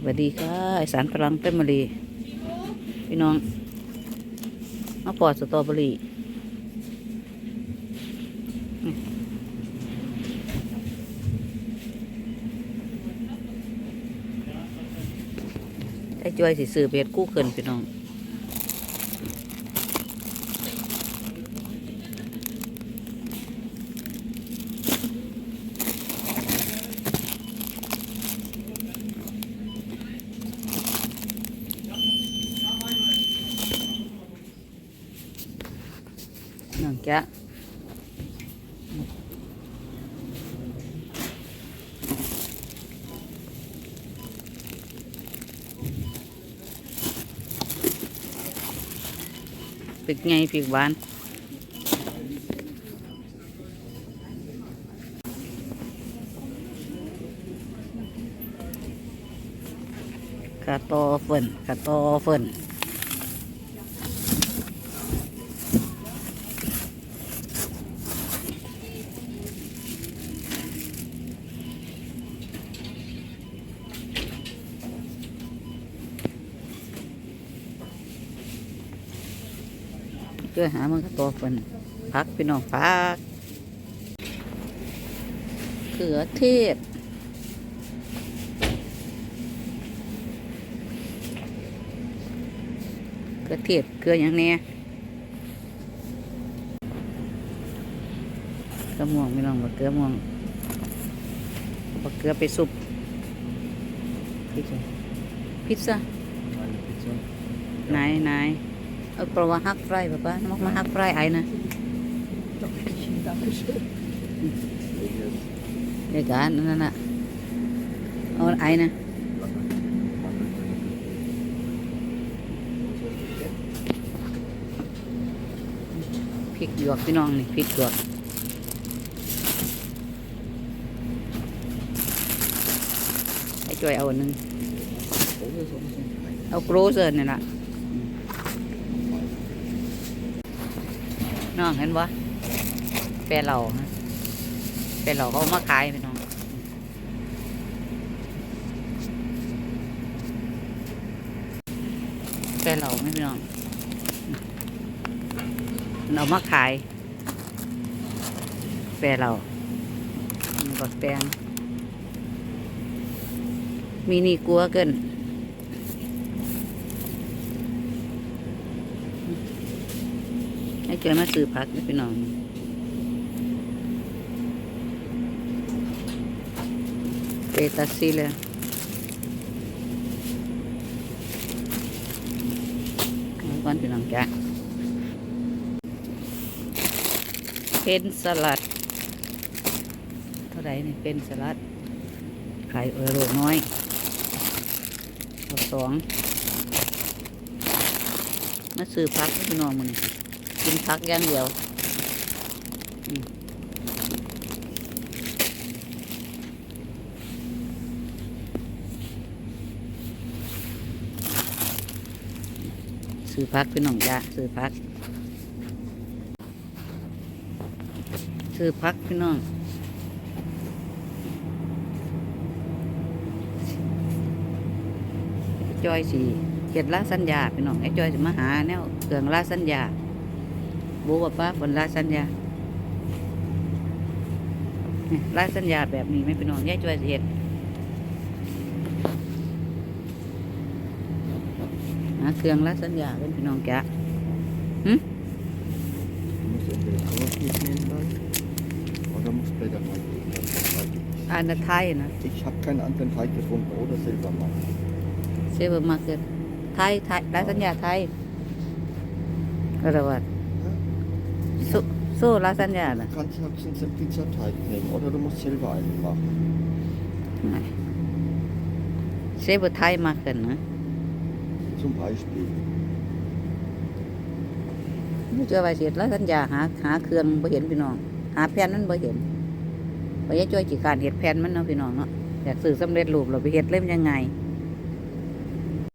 สวัสดีค่ะไอสารพลังเต็มมะลีพี่น้องมาปอดสตรอเบอรี่ไอ้จอยสิซื้อเบ็ดกู้เกินพี่น้อง น้องแกะปิกไงปิ กหวานกระโตอเฟินกระโตอเฟินเพื่อหามันก็ตัวเฟินพักพี่น้องพักเขือเทศเขือเทศเกลืออย่างเนี้ยเกลือม่วงพี่น้องบักเกลือม่วงบักเกลือไปซุปพิซซ่าพิซซ่า Eine Pizza. ไหนไหน เอาเพราะฮักไฟป้าป้าน้องมาฮักไฟไอ้นะเด็กอันนั่นน่ะเอาไอ้นะพริกหยวกพี่น้องนี่พริกหยวกไอ้จ่อยเอาหนึ่งเอาโกรเซอร์นี่ล่ะ น้องเห็นบ่แปรเหล่าแปรเหล่าเขามาขายพี่น้องแปรเหล่าไม่พี่น้องมันเอามาขาย แปรเหล่าบักแตงมีนี่กลัวเกิน ให้เจอมาซื้อพักพี่น้องเปตาซิเลยเอาก่อนพี่น้องจ้ะเป็นสลัด เท่าไหร่นี่เป็นสลัดไขายเออโลน้อยสองมาซื้อพักพี่น้องมัน กินพักอย่างเดียวซื้อพักพี่น้องจ้าซื้อพัก ซื้อพักพี่น้องจอยสีเขียดลาสัญญาพี่น้องไอ้จอยจะมาหาแนวเครื่องลาสัญญา บูว่าป้าบนลาสัญญานี่ลาสัญญาแบบนี้ไหม่พี่น้องยายจอยสิเห็ดหาเครื่องลาสัญญาเป็นพี่น้องแกะ Du musst entweder Kurs mitnehmen dann oder musst Blätter rein. Das weiß ich nicht. อันนั้นไทยนะ Ich habe keinen anderen Teig gefunden oder selber machen. เซเวอร์มาร์เก็ตไทยไทยลาสัญญาไทยอะไรวะสู้สู้ ลาสัญญาน่ะ Du kannst höchstens einen Pizzateig nehmen oder du musst selber einen machen. เซเวอร์ไทยมาร์เก็ตนะ Zum Beispiel. ไม่เจอใบเสียดแล้วสัญญาหาหาเครื่องบ่เห็นพี่น้อง หาแผ่นมันบ่เห็นบ่ยายจ้อยจีการเห็ดแผ่นมันเนาะพี่น้องเนาะอยากซื้อสำเร็จรูปเราไปเห็ดเล่มนยังไงเ